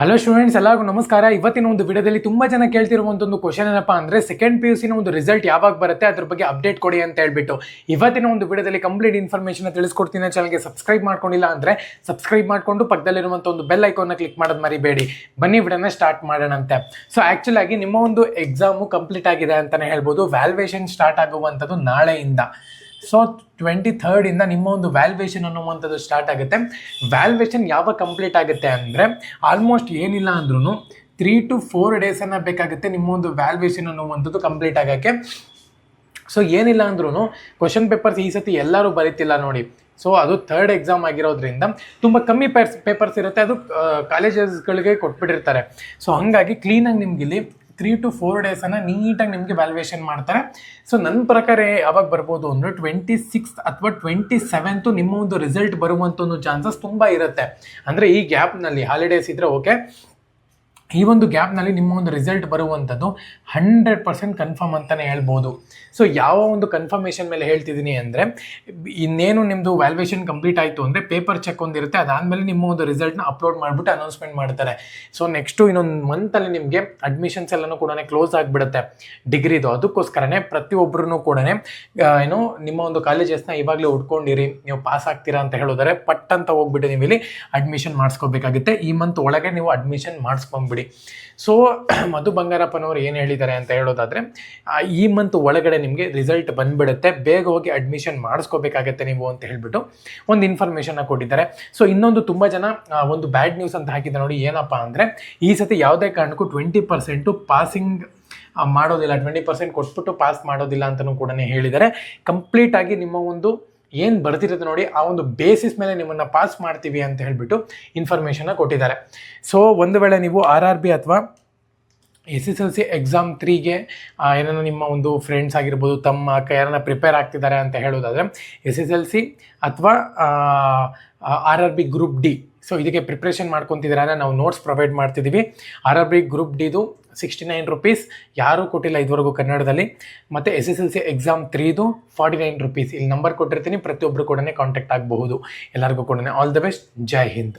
Hello students ಎಲ್ಲರಿಗೂ ನಮಸ್ಕಾರ. ಇವತ್ತಿನ ಒಂದು ವಿಡಿಯೋದಲ್ಲಿ ತುಂಬಾ ಜನ ಕೇಳ್ತಿರುವಂತ ಒಂದು ಕ್ವಶನ್ ಏನಪ್ಪಾ ಅಂದ್ರೆ ಸೆಕೆಂಡ್ ಪಿ ಯು ಸಿನ ಒಂದು ರಿಸಲ್ಟ್ ಯಾವಾಗ ಬರುತ್ತೆ, ಅದ್ರ ಬಗ್ಗೆ ಅಪ್ಡೇಟ್ ಕೊಡಿ ಅಂತ ಹೇಳ್ಬಿಟ್ಟು. ಇವತ್ತಿನ ಒಂದು ವಿಡಿಯೋದಲ್ಲಿ ಕಂಪ್ಲೀಟ್ ಇನ್ಫಾರ್ಮೇಷನ್ ತಿಳಿಸ್ಕೊಡ್ತೀನಿ. ಚಾನಲ್ಗೆ ಸಬ್ಸ್ಕ್ರೈಬ್ ಮಾಡ್ಕೊಂಡಿಲ್ಲ ಅಂದ್ರೆ ಸಬ್ಸ್ಕ್ರೈಬ್ ಮಾಡ್ಕೊಂಡು ಪಕ್ಕದಲ್ಲಿರುವಂತ ಒಂದು ಬೆಲ್ ಐಕಾನ್ನ ಕ್ಲಿಕ್ ಮಾಡೋದು ಮರಿಬೇಡಿ. ಬನ್ನಿ ವಿಡಿಯೋನ ಸ್ಟಾರ್ಟ್ ಮಾಡೋಣಂತೆ. ಸೊ ಆಕ್ಚುಲ್ ಆಗಿ ನಿಮ್ಮ ಒಂದು ಎಕ್ಸಾಮು ಕಂಪ್ಲೀಟ್ ಆಗಿದೆ ಅಂತಾನೆ ಹೇಳ್ಬೋದು. ವ್ಯಾಲ್ಯೂಯೇಷನ್ ಸ್ಟಾರ್ಟ್ ಆಗುವಂಥದ್ದು ನಾಳೆಯಿಂದ. ಸೊ ಟ್ವೆಂಟಿ ಥರ್ಡಿಂದ ನಿಮ್ಮ ಒಂದು ವ್ಯಾಲ್ಯೂಯೇಷನ್ ಅನ್ನುವಂಥದ್ದು ಸ್ಟಾರ್ಟ್ ಆಗುತ್ತೆ. ವ್ಯಾಲ್ಯೂಯೇಷನ್ ಯಾವಾಗ ಕಂಪ್ಲೀಟ್ ಆಗುತ್ತೆ ಅಂದರೆ ಆಲ್ಮೋಸ್ಟ್ ಏನಿಲ್ಲ ಅಂದ್ರೂ ತ್ರೀ ಟು ಫೋರ್ ಡೇಸನ್ನು ಬೇಕಾಗುತ್ತೆ ನಿಮ್ಮ ಒಂದು ವ್ಯಾಲ್ಯೂಯೇಷನ್ ಅನ್ನುವಂಥದ್ದು ಕಂಪ್ಲೀಟ್ ಆಗೋಕ್ಕೆ. ಸೊ ಏನಿಲ್ಲ ಅಂದ್ರೂ ಕ್ವಶನ್ ಪೇಪರ್ಸ್ ಈ ಸತಿ ಎಲ್ಲರೂ ಬರೀತಿಲ್ಲ ನೋಡಿ. ಸೊ ಅದು ಥರ್ಡ್ ಎಕ್ಸಾಮ್ ಆಗಿರೋದ್ರಿಂದ ತುಂಬ ಕಮ್ಮಿ ಪೇರ್ಸ್ ಪೇಪರ್ಸ್ ಇರುತ್ತೆ. ಅದು ಕಾಲೇಜಸ್ಗಳಿಗೆ ಕೊಟ್ಬಿಟ್ಟಿರ್ತಾರೆ. ಸೊ ಹಾಗಾಗಿ ಕ್ಲೀನಾಗಿ ನಿಮ್ಗೆ ಇಲ್ಲಿ ತ್ರೀ ಟು ಫೋರ್ ಡೇಸನ್ನು ನೀಟಾಗಿ ನಿಮಗೆ ವ್ಯಾಲ್ಯೂಯೇಷನ್ ಮಾಡ್ತಾರೆ. ಸೊ ನನ್ನ ಪ್ರಕಾರ ಯಾವಾಗ ಬರ್ಬೋದು ಅಂದರೆ ಟ್ವೆಂಟಿ ಸಿಕ್ಸ್ ಅಥವಾ ಟ್ವೆಂಟಿ ಸೆವೆಂತು ನಿಮ್ಮ ಒಂದು ರಿಸಲ್ಟ್ ಬರುವಂಥ ಒಂದು ಚಾನ್ಸಸ್ ತುಂಬ ಇರುತ್ತೆ. ಅಂದರೆ ಈ ಗ್ಯಾಪ್ನಲ್ಲಿ ಹಾಲಿಡೇಸ್ ಇದ್ದರೆ ಓಕೆ ಈ ಒಂದು ಗ್ಯಾಪ್ನಲ್ಲಿ ನಿಮ್ಮ ಒಂದು ರಿಸಲ್ಟ್ ಬರುವಂಥದ್ದು ಹಂಡ್ರೆಡ್ ಪರ್ಸೆಂಟ್ ಕನ್ಫರ್ಮ್ ಅಂತಲೇ ಹೇಳ್ಬೋದು. ಸೊ ಯಾವ ಒಂದು ಕನ್ಫರ್ಮೇಷನ್ ಮೇಲೆ ಹೇಳ್ತಿದ್ದೀನಿ ಅಂದರೆ, ಇನ್ನೇನು ನಿಮ್ಮದು ವ್ಯಾಲ್ಯೂಯೇಷನ್ ಕಂಪ್ಲೀಟ್ ಆಯಿತು ಅಂದರೆ ಪೇಪರ್ ಚೆಕ್ ಒಂದಿರುತ್ತೆ ಅದಾದಮೇಲೆ ನಿಮ್ಮ ಒಂದು ರಿಸಲ್ಟ್ನ ಅಪ್ಲೋಡ್ ಮಾಡಿಬಿಟ್ಟು ಅನೌನ್ಸ್ಮೆಂಟ್ ಮಾಡ್ತಾರೆ. ಸೊ ನೆಕ್ಸ್ಟು ಇನ್ನೊಂದು ಮಂತಲ್ಲಿ ನಿಮಗೆ ಅಡ್ಮಿಷನ್ಸ್ ಎಲ್ಲನೂ ಕೂಡ ಕ್ಲೋಸ್ ಆಗಿಬಿಡುತ್ತೆ. ಡಿಗ್ರಿದು ಅದಕ್ಕೋಸ್ಕರನೇ ಪ್ರತಿಯೊಬ್ಬರೂ ಕೂಡ ಏನು, ನಿಮ್ಮ ಒಂದು ಕಾಲೇಜಸ್ನ ಇವಾಗಲೇ ಉಟ್ಕೊಂಡಿರಿ ನೀವು ಪಾಸ್ ಆಗ್ತೀರಾ ಅಂತ ಹೇಳಿದರೆ ಪಟ್ ಅಂತ ಹೋಗ್ಬಿಟ್ಟು ನೀವು ಇಲ್ಲಿ ಅಡ್ಮಿಷನ್ ಮಾಡಿಸ್ಕೋಬೇಕಾಗುತ್ತೆ. ಈ ಮಂತ್ ಒಳಗೆ ನೀವು ಅಡ್ಮಿಷನ್ ಮಾಡಿಸ್ಕೊಂಬಿಡಿ. ಸೊ ಮಧು ಬಂಗಾರಪ್ಪನವರು ಏನು ಹೇಳಿದ್ದಾರೆ ಅಂತ ಹೇಳೋದಾದರೆ ಈ ಮಂತ್ ಒಳಗಡೆ ನಿಮಗೆ ರಿಸಲ್ಟ್ ಬಂದ್ಬಿಡುತ್ತೆ. ಬೇಗ ಹೋಗಿ ಅಡ್ಮಿಷನ್ ಮಾಡಿಸ್ಕೋಬೇಕಾಗತ್ತೆ ನೀವು ಅಂತ ಹೇಳಿಬಿಟ್ಟು ಒಂದು ಇನ್ಫಾರ್ಮೇಷನ್ನ ಕೊಟ್ಟಿದ್ದಾರೆ. ಸೊ ಇನ್ನೊಂದು ತುಂಬ ಜನ ಒಂದು ಬ್ಯಾಡ್ ನ್ಯೂಸ್ ಅಂತ ಹಾಕಿದ್ದಾರೆ ನೋಡಿ ಏನಪ್ಪ ಅಂದರೆ, ಈ ಸತಿ ಯಾವುದೇ ಕಾರಣಕ್ಕೂ ಟ್ವೆಂಟಿ ಪರ್ಸೆಂಟು ಪಾಸಿಂಗ್ ಮಾಡೋದಿಲ್ಲ. ಟ್ವೆಂಟಿ ಪರ್ಸೆಂಟ್ ಕೊಟ್ಬಿಟ್ಟು ಪಾಸ್ ಮಾಡೋದಿಲ್ಲ ಅಂತಲೂ ಕೂಡ ಹೇಳಿದ್ದಾರೆ. ಕಂಪ್ಲೀಟಾಗಿ ನಿಮ್ಮ ಒಂದು ಏನು ಬರ್ತಿರುತ್ತೆ ನೋಡಿ, ಆ ಒಂದು ಬೇಸಿಸ್ ಮೇಲೆ ನಿಮ್ಮನ್ನು ಪಾಸ್ ಮಾಡ್ತೀವಿ ಅಂತ ಹೇಳಿಬಿಟ್ಟು ಇನ್ಫಾರ್ಮೇಷನ್ನ ಕೊಟ್ಟಿದ್ದಾರೆ. ಸೊ ಒಂದು ವೇಳೆ ನೀವು ಆರ್ ಆರ್ ಬಿ ಅಥವಾ S S L C exam ತ್ರೀಗೆ ಏನಾದ್ರು ನಿಮ್ಮ ಒಂದು ಫ್ರೆಂಡ್ಸ್ ಆಗಿರ್ಬೋದು, ತಮ್ಮ ಅಕ್ಕ ಯಾರನ್ನ ಪ್ರಿಪೇರ್ ಆಗ್ತಿದ್ದಾರೆ ಅಂತ ಹೇಳೋದಾದರೆ ಎಸ್ ಎಸ್ ಎಲ್ ಸಿ ಅಥವಾ R R B group D so ಇದಕ್ಕೆ ಪ್ರಿಪ್ರೇಷನ್ ಮಾಡ್ಕೊತಿದ್ದಾರೆ ನಾವು ನೋಟ್ಸ್ ಪ್ರೊವೈಡ್ ಮಾಡ್ತಿದ್ದೀವಿ. ಆರ್ ಆರ್ ಬಿ ಗ್ರೂಪ್ ಡಿದು ಸಿಕ್ಸ್ಟಿ ನೈನ್ ರುಪೀಸ್ ಯಾರೂ ಕೊಟ್ಟಿಲ್ಲ ಇದುವರೆಗೂ ಕನ್ನಡದಲ್ಲಿ. ಮತ್ತು S S L C exam ತ್ರೀದು forty nine rupees ಇಲ್ಲಿ ನಂಬರ್ ಕೊಟ್ಟಿರ್ತೀನಿ ಪ್ರತಿಯೊಬ್ಬರು ಕೂಡ ಕಾಂಟ್ಯಾಕ್ಟ್ ಆಗಬಹುದು. ಎಲ್ಲರಿಗೂ ಕೂಡ all the best Jai Hind.